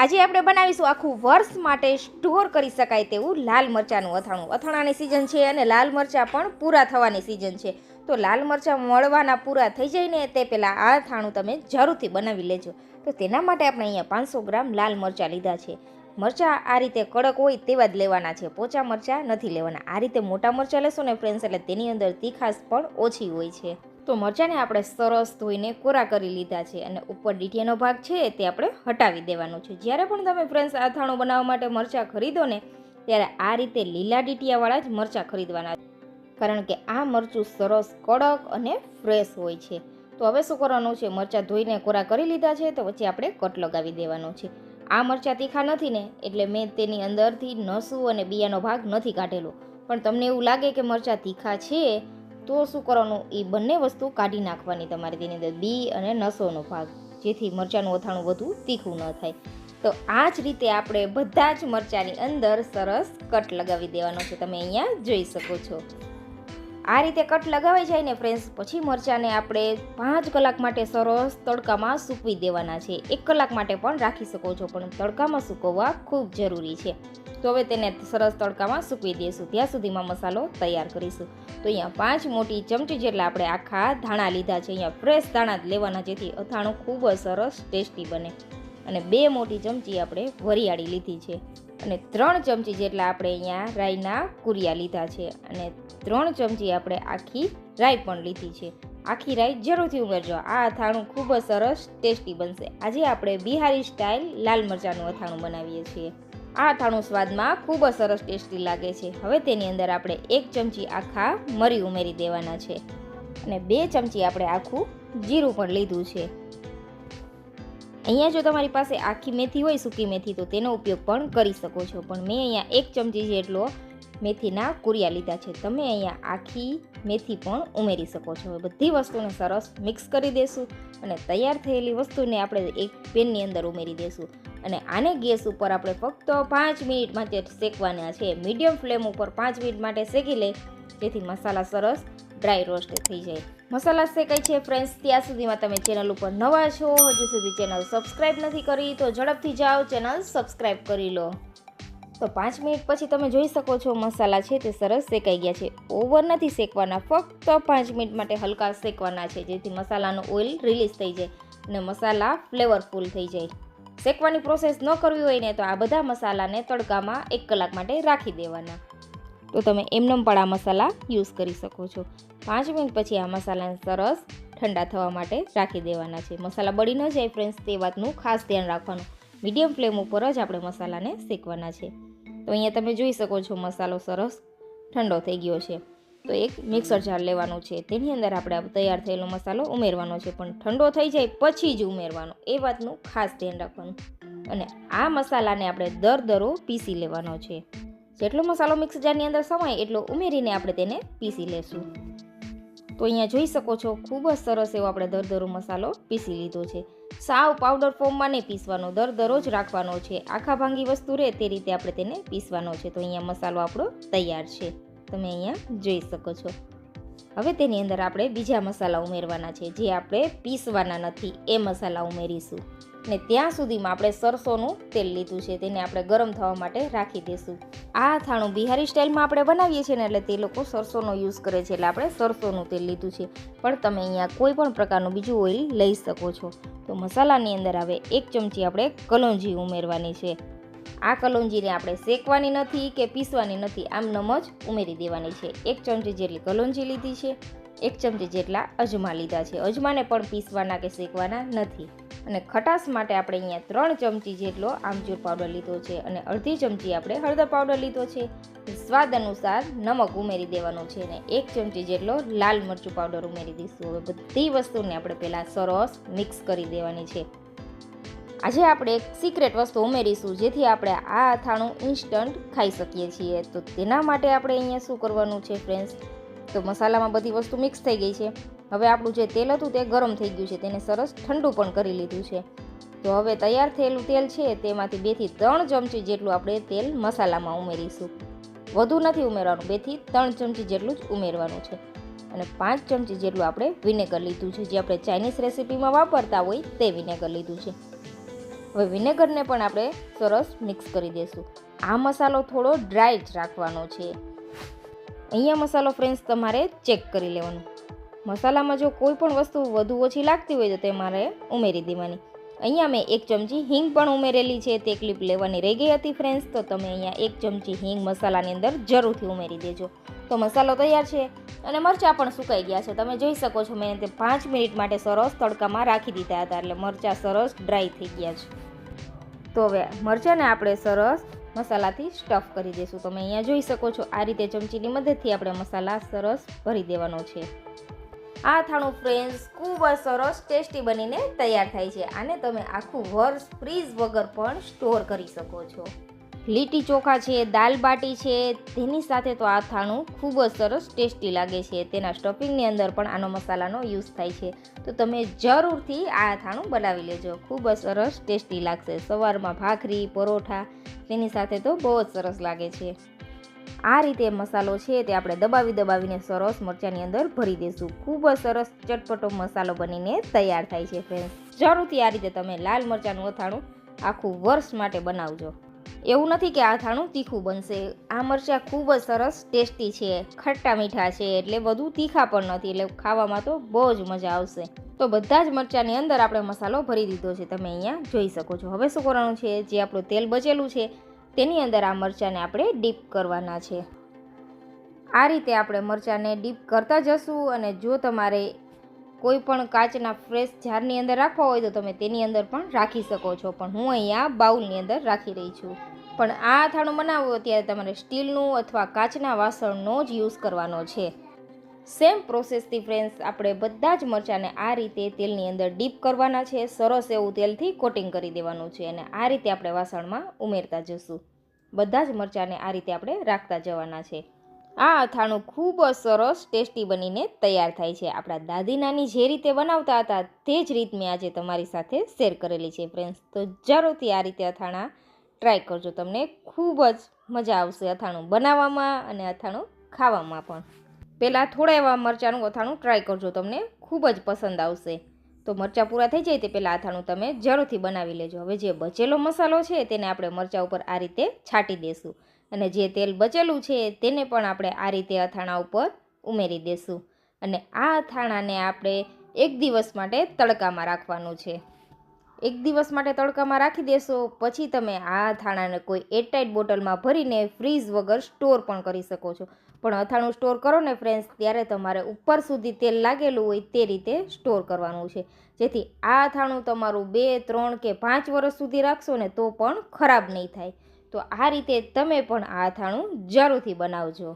આજે આપણે બનાવીશું આખું વર્ષ માટે સ્ટોર કરી શકાય તેવું લાલ મરચાંનું અથાણું. અથાણાની સિઝન છે અને લાલ મરચાં પણ પૂરા થવાની સિઝન છે. તો લાલ મરચાં મળવાના પૂરા થઈ જાય ને તે પહેલાં આ અથાણું તમે જરૂરથી બનાવી લેજો. તો તેના માટે આપણે અહીંયા પાંચસો ગ્રામ લાલ મરચાં લીધા છે. મરચાં આ રીતે કડક હોય તેવા જ લેવાના છે. પોચા મરચાં નથી લેવાના. આ રીતે મોટા મરચાં લેશો ને ફ્રેન્ડ્સ એટલે તેની અંદર તીખાશ પણ ઓછી હોય છે. તો મરચાંને આપણે સરસ ધોઈને કોરા કરી લીધા છે અને ઉપર ડીઠિયાનો ભાગ છે તે આપણે હટાવી દેવાનો છે. જ્યારે પણ તમે ફ્રેન્ડ્સ અથાણું બનાવવા માટે મરચાં ખરીદો ને, ત્યારે આ રીતે લીલા ડીટિયાવાળા જ મરચાં ખરીદવાના કારણ કે આ મરચું સરસ કડક અને ફ્રેશ હોય છે. તો હવે શું કરવાનું છે? મરચાં ધોઈને કોરા કરી લીધા છે, તો પછી આપણે કટ લગાવી દેવાનો છે. આ મરચાં તીખા નથી ને, એટલે મેં તેની અંદરથી નસું અને બિયાનો ભાગ નથી કાઢેલો. પણ તમને એવું લાગે કે મરચાં તીખા છે તો શું કરવાનું? એ બંને વસ્તુ કાઢી નાખવાની તમારે તેની અંદર, બી અને નસોનો ભાગ. જેથી મરચાંનું અથાણું વધુ તીખું ન થાય. તો આ જ રીતે આપણે બધા જ મરચાંની અંદર સરસ કટ લગાવી દેવાનો છે. તમે અહીંયા જોઈ શકો છો. આ રીતે કટ લગાવાઈ જાય ને ફ્રેન્ડ્સ પછી મરચાંને આપણે પાંચ કલાક માટે સરસ તડકામાં સૂકવી દેવાના છે. એક કલાક માટે પણ રાખી શકો છો, પણ તડકામાં સૂકવવા ખૂબ જરૂરી છે. તો હવે તેને સરસ તડકામાં સૂકવી દઈશું. ત્યાં સુધીમાં મસાલો તૈયાર કરીશું. તો અહીંયા પાંચ મોટી ચમચી જેટલા આપણે આખા ધાણા લીધા છે. અહીંયા ફ્રેશ ધાણા જ લેવાના, જેથી અથાણું ખૂબ જ સરસ ટેસ્ટી બને. અને બે મોટી ચમચી આપણે વરિયાળી લીધી છે. અને ત્રણ ચમચી જેટલા આપણે અહીંયા રાઈના કુરિયા લીધા છે અને ત્રણ ચમચી આપણે આખી રાઈ પણ લીધી છે. આખી રાઈ જરૂરથી ઉમેરજો. આ અથાણું ખૂબ જ સરસ ટેસ્ટી બનશે. આજે આપણે બિહારી સ્ટાઇલ લાલ મરચાંનું અથાણું બનાવીએ છીએ. આ અથાણું સ્વાદમાં ખૂબ જ સરસ ટેસ્ટી લાગે છે. હવે તેની અંદર આપણે એક ચમચી આખા મરી ઉમેરી દેવાના છે અને બે ચમચી આપણે આખું જીરું પણ લીધું છે. અહીંયા જો તમારી પાસે આખી મેથી હોય સૂકી મેથી, તો તેનો ઉપયોગ પણ કરી શકો છો. પણ મેં અહીંયા એક ચમચી જેટલો મેથીના કુરિયા લીધા છે. તમે અહીંયા આખી મેથી પણ ઉમેરી શકો છો. બધી વસ્તુને સરસ મિક્સ કરી દેશું અને તૈયાર થયેલી વસ્તુને આપણે એક પેનની અંદર ઉમેરી દેશું. અને આને ગેસ ઉપર આપણે ફક્ત પાંચ મિનિટ માટે શેકવાના છે. મીડિયમ ફ્લેમ ઉપર પાંચ મિનિટ માટે શેકી લે જેથી મસાલા સરસ ડ્રાય રોસ્ટ થઈ જાય. મસાલા શેકાય છે ફ્રેન્ડ્સ ત્યાં સુધીમાં તમે ચેનલ ઉપર નવા છો, હજુ સુધી ચેનલ સબસ્ક્રાઈબ નથી કરી, તો ઝડપથી જાઓ ચેનલ સબસ્ક્રાઈબ કરી લો. તો પાંચ મિનિટ પછી તમે જોઈ શકો છો મસાલા છે તે સરસ શેકાઈ ગયા છે. ઓવર નથી શેકવાના, ફક્ત પાંચ મિનિટ માટે હલકા શેકવાના છે, જેથી મસાલાનો ઓઇલ રિલીઝ થઈ જાય અને મસાલા ફ્લેવરફુલ થઈ જાય. શેકવાની પ્રોસેસ ન કરવી હોય ને તો આ બધા મસાલાને તડકામાં એક કલાક માટે રાખી દેવાના. તો તમે એમનેમ પણ આ મસાલા યુઝ કરી શકો છો. પાંચ મિનિટ પછી આ મસાલાને સરસ ઠંડા થવા માટે રાખી દેવાના છે. મસાલા બળી ન જાય ફ્રેન્ડ્સ તે વાતનું ખાસ ધ્યાન રાખવાનું. મીડિયમ ફ્લેમ ઉપર જ આપણે મસાલાને શેકવાના છે. તો અહીંયા તમે જોઈ શકો છો મસાલો સરસ ઠંડો થઈ ગયો છે. તો એક મિક્સર જાર લેવાનું છે. તેની અંદર આપણે તૈયાર થયેલો મસાલો ઉમેરવાનો છે. પણ ઠંડો થઈ જાય પછી જ ઉમેરવાનો. એ વાતનું ખાસ ધ્યાન રાખવાનું. અને આ મસાલાને આપણે દર દરો પીસી લેવાનો છે. જેટલો મસાલો મિક્સ જારની અંદર સમાય એટલો ઉમેરીને આપણે તેને પીસી લેશું. તો અહીંયા જોઈ શકો છો, ખૂબ જ સરસ એવો આપણે દરદરો મસાલો પીસી લીધો છે. સાવ પાવડર ફોર્મમાં નહીં પીસવાનો, દરદરો જ રાખવાનો છે. આખા ભાંગી વસ્તુ રહે તે રીતે આપણે તેને પીસવાનો છે. તો અહીંયા મસાલો આપણો તૈયાર છે. તમે અહીંયા જોઈ શકો છો. હવે તેની અંદર આપણે બીજા મસાલા ઉમેરવાના છે, જે આપણે પીસવાના નથી, એ મસાલા ઉમેરીશું. ને ત્યાં સુધીમાં આપણે સરસોનું તેલ લીધું છે, તેને આપણે ગરમ થવા માટે રાખી દઈશું આ થાણું બિહારી સ્ટાઇલમાં આપણે બનાવીએ છીએ ને, એટલે તે લોકો સરસોનો યુઝ કરે છે, એટલે આપણે સરસોનું તેલ લીધું છે. પણ તમે અહીંયા કોઈ પણ પ્રકારનું બીજું ઓઇલ લઈ શકો છો. તો મસાલાની અંદર હવે એક ચમચી આપણે કલોંજી ઉમેરવાની છે. આ કલોંજીને આપણે શેકવાની નથી કે પીસવાની નથી, આમ નમ જ ઉમેરી દેવાની છે. એક ચમચી જેટલી કલોંજી લીધી છે, એક ચમચી જેટલા અજમા લીધા છે. અજમાને પણ પીસવાના કે શેકવાના નથી. અને ખટાશ માટે આપણે અહીંયા ત્રણ ચમચી જેટલો આમચૂર પાવડર લીધો છે અને અડધી ચમચી આપણે હળદર પાવડર લીધો છે. સ્વાદ અનુસાર નમક ઉમેરી દેવાનું છે અને એક ચમચી જેટલો લાલ મરચું પાવડર ઉમેરી દઈશું. હવે બધી વસ્તુને આપણે પહેલાં સરસ મિક્સ કરી દેવાની છે. આજે આપણે એક સિક્રેટ વસ્તુ ઉમેરીશું, જેથી આપણે આ અથાણું ઇન્સ્ટન્ટ ખાઈ શકીએ છીએ. તો તેના માટે આપણે અહીંયા શું કરવાનું છે ફ્રેન્ડ્સ તો મસાલામાં બધી વસ્તુ મિક્સ થઈ ગઈ છે. હવે આપણું જે તેલ હતું તે ગરમ થઈ ગયું છે, તેને સરસ ઠંડુ પણ કરી લીધું છે. તો હવે તૈયાર થયેલું તેલ છે, તેમાંથી બેથી ત્રણ ચમચી જેટલું આપણે તેલ મસાલામાં ઉમેરીશું. વધુ નથી ઉમેરવાનું બેથી ત્રણ ચમચી જેટલું જ ઉમેરવાનું છે. અને પાંચ ચમચી જેટલું આપણે વિનેગર લીધું છે, જે આપણે ચાઇનીઝ રેસીપીમાં વાપરતા હોય તે વિનેગર લીધું છે. હવે વિનેગરને પણ આપણે સરસ મિક્સ કરી દઈશું. આ મસાલો થોડો ડ્રાય જ રાખવાનો છે. અહીંયા મસાલો ફ્રેન્ડ્સ તમારે ચેક કરી લેવાનું. મસાલામાં જો કોઈ પણ વસ્તુ વધુ ઓછી લાગતી હોય તો તે મારે ઉમેરી દેવાની. અહીંયા મેં એક ચમચી હિંગ પણ ઉમેરેલી છે, તે ક્લિપ લેવાની રહી ગઈ હતી ફ્રેન્ડ્સ તો તમે અહીંયા એક ચમચી હિંગ મસાલાની અંદર જરૂરથી ઉમેરી દેજો. તો મસાલો તૈયાર છે અને મરચાં પણ સુકાઈ ગયા છે. તમે જોઈ શકો છો, મેં તે પાંચ મિનિટ માટે સરસ તડકામાં રાખી દીધા હતા, એટલે મરચાં સરસ ડ્રાય થઈ ગયા છે. તો હવે મરચાંને આપણે સરસ મસાલાથી સ્ટફ કરી દઈશું. તમે અહીંયા જોઈ શકો છો, આ રીતે ચમચીની મદદથી આપણે મસાલા સરસ ભરી દેવાનો છે. આ થાણું ફ્રેન્ડ્સ ખૂબ જ સરસ ટેસ્ટી બનીને તૈયાર થાય છે. આને તમે આખું વર્ષ ફ્રીઝ વગર પણ સ્ટોર કરી શકો છો. લીટી ચોખા છે, દાલ બાટી છે, તેની સાથે તો આ થાણું ખૂબ જ સરસ ટેસ્ટી લાગે છે. તેના સ્ટફિંગની અંદર પણ આનો મસાલાનો યુઝ થાય છે. તો તમે જરૂરથી આ થાણું બનાવી લેજો. ખૂબ જ સરસ ટેસ્ટી લાગશે. સવારમાં ભાખરી, પરોઠા, તેની સાથે તો બહુ જ સરસ લાગે છે. આ રીતે મસાલો છે તે આપણે દબાવી દબાવીને સરસ મરચાંની અંદર ભરી દઈશું ખૂબ જ સરસ ચટપટો મસાલો બનીને તૈયાર થાય છે ફ્રેન્ડ્સ જરૂરથી આ રીતે તમે લાલ મરચાંનું અથાણું આખું વર્ષ માટે બનાવજો. એવું નથી કે આ અથાણું તીખું બનશે. આ મરચાં ખૂબ જ સરસ ટેસ્ટી છે. ખટ્ટા મીઠા છે એટલે વધુ તીખા પણ નથી, એટલે ખાવામાં તો બહુ જ મજા આવશે. તો બધા જ મરચાંની અંદર આપણે મસાલો ભરી દીધો છે, તમે અહીંયા જોઈ શકો છો. હવે શું કરવાનું છે? જે આપણું તેલ બચેલું છે, તેની અંદર આ મરચાંને આપણે ડીપ કરવાના છે. આ રીતે આપણે મરચાંને ડીપ કરતા જશું અને જો તમારે કોઈ પણ કાચના ફ્રેશ જારની અંદર રાખવા હોય તો તમે તેની અંદર પણ રાખી શકો છો. પણ હું અહીંયા બાઉલની અંદર રાખી રહી છું. પણ આ અથાણું બનાવવું ત્યારે તમારે સ્ટીલનું અથવા કાચના વાસણનો જ યુઝ કરવાનો છે. સેમ પ્રોસેસથી ફ્રેન્ડ્સ, આપણે બધા જ મરચાંને આ રીતે તેલની અંદર ડીપ કરવાના છે. સરસ એવું તેલથી કોટિંગ કરી દેવાનું છે અને આ રીતે આપણે વાસણમાં ઉમેરતા જશું. બધા જ મરચાંને આ રીતે આપણે રાખતા જવાના છે. આ અથાણું ખૂબ જ સરસ, ટેસ્ટી બનીને તૈયાર થાય છે. આપણા દાદી નાની જે રીતે બનાવતા હતા, તે જ રીત મેં આજે તમારી સાથે શેર કરેલી છે ફ્રેન્ડ્સ. તો જરૂરથી આ રીતે અથાણા ટ્રાય કરજો તમને ખૂબ જ મજા આવશે અથાણું બનાવવામાં અને અથાણું ખાવામાં પણ. પહેલાં થોડા એવા મરચાંનું અથાણું ટ્રાય કરજો તમને ખૂબ જ પસંદ આવશે. તો મરચાં પૂરા થઈ જાય તે પહેલાં અથાણું તમે જરૂરથી બનાવી લેજો. હવે જે બચેલો મસાલો છે તેને આપણે મરચાં ઉપર આ રીતે છાંટી દઈશું અને જે તેલ બચેલું છે તેને પણ આપણે આ રીતે અથાણા ઉપર ઉમેરી દઈશું અને આ અથાણાને આપણે એક દિવસ માટે તડકામાં રાખવાનું છે. એક દિવસ માટે તડકામાં રાખી દેશો, પછી તમે આ અથાણાને કોઈ એરટાઇટ બોટલમાં ભરીને ફ્રીઝ વગર સ્ટોર પણ કરી શકો છો. પણ અથાણું સ્ટોર કરો ને ફ્રેન્ડ્સ ત્યારે તમારે ઉપર સુધી તેલ લાગેલું હોય તે રીતે સ્ટોર કરવાનું છે. જેથી આ અથાણું તમારું બે, ત્રણ કે પાંચ વર્ષ સુધી રાખશો ને તો પણ ખરાબ નહીં થાય. તો આ રીતે તમે પણ આ અથાણું જરૂરથી બનાવજો.